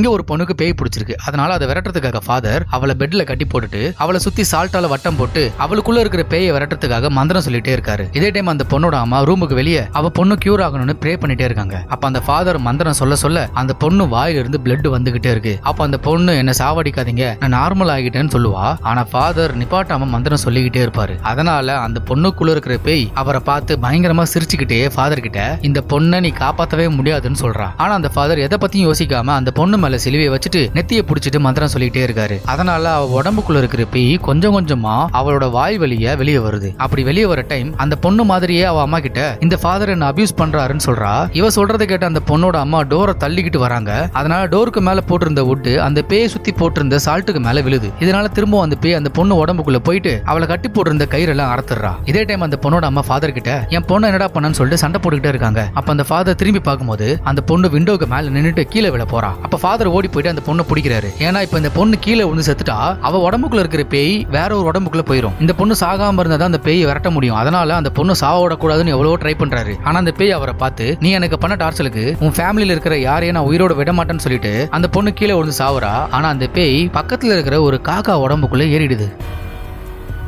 இங்க ஒரு பொண்ணுக்கு பேய் பிடிச்சிருக்கு. அதனால அதை விரட்டுறதுக்காக ஃபாதர் அவளை பெட்ல கட்டி போட்டுட்டு அவளை சுத்தி சால்ட்டால வட்டம் போட்டு அவளுக்குள்ள இருக்கிற பேயை விரட்டுறதுக்காக மந்திரம் சொல்லிட்டே இருக்காரு. இதே டைம் அந்த பொண்ணோட அம்மா ரூமுக்கு வெளியே அவ பொண்ணு கியூர் ஆகணும்னு ப்ரே பண்ணிட்டே இருக்காங்க. அப்ப அந்த ஃபாதர் மந்திரம் சொல்ல சொல்ல அந்த பொண்ணு வாயிலிருந்து பிளட் வந்துகிட்டே இருக்கு. அப்ப அந்த பொண்ணு என்ன சாவடிக்காதீங்க நான் நார்மல் ஆகிட்டேன்னு சொல்லுவா. ஆனா ஃபாதர் நிப்பாட்டாம மந்திரம் சொல்லிக்கிட்டே இருப்பாரு. அதனால அந்த பொண்ணுக்குள்ள இருக்கிற பேய் அவரை பார்த்து பயங்கரமா சிரிச்சுக்கிட்டே ஃபாதர் கிட்ட இந்த பொண்ணை நீ காப்பாத்தவே முடியாதுன்னு சொல்றா. ஆனா அந்த ஃபாதர் எதை பத்தியும் யோசிக்காம அந்த பொண்ணு மேல சிலுவையை வச்சுட்டு நெத்தியை பிடிச்சிட்டு மந்திரம் சொல்லிட்டே இருக்காரு. அதனால அவ உடம்புக்குள்ள இருக்கிற பேய் கொஞ்சம் கொஞ்சமா அவளோட வாய் வழிய வெளியே வருது. அப்படி வெளியே வர டைம் அந்த பொண்ணு மாதிரியே அவ அம்மா கிட்ட இந்த ஃபாதர் என்ன அபியூஸ் பண்றாருன்னு சொல்றா? இவ சொல்றதை கேட்ட அந்த பொண்ணோட அம்மா டோரை தள்ளிக்கிட்டு வராங்க. அதனால டோருக்கு மேல போட்டிருந்த wood அந்த பேயை சுத்தி போட்டிருந்த சால்ட்டுக்கு மேல விழுது. இதனால திரும்பவும் அந்த பேய் அந்த பொண்ணு உடம்புக்குள்ள போயிட்டு அவளை கட்டி போட்டிருந்த கயிறெல்லாம் அறுத்துறா இதே டைம் அந்த பொண்ணோட அம்மா ஃபாதர் கிட்ட என் பொண்ணு என்னடா பண்ணனு சொல்லிட்டு சண்டை போட்டுக்கிட்டே இருக்காங்க. அப்ப அந்த ஃபாதர் திரும்பி பார்க்கும்போது அந்த பொண்ணு விண்டோக்கு மேல நின்னுட்டு கீழே விழ போறா. அப்ப ஃபாதர் ஓடி போயிட்டு அந்த பொண்ணை பிடிக்கிறாரு. ஏன்னா இப்ப இந்த பொண்ணு கீழே விழுந்து செத்துட்டா அவ உடம்புக்குள்ள இருக்கிற பேய் வேற ஒரு உடம்புக்குள்ள போயிடும் இந்த பொண்ணு சாகாம இருந்தா தான் அந்த பேயை விரட்ட முடியும். அதனால அந்த பொண்ணு சாவ விடக்கூடாதுன்னு எவ்வளவோ ட்ரை பண்றாரு. ஆனா அந்த பேய் அவரை பார்த்து நீ எனக்கு பண்ண டார்ச்சலுக்கு உன் ஃபேமிலியில இருக்கிற யாரையும் நான் உயிரோட விட மாட்டேன்னு சொல்லிட்டு அந்த பொண்ணு கீழே விழுந்து சாவரா ஆனா அந்த பேய் பக்கத்துல இருக்கிற ஒரு காக்கா உடம்புக்குள்ள ஏறிடுது.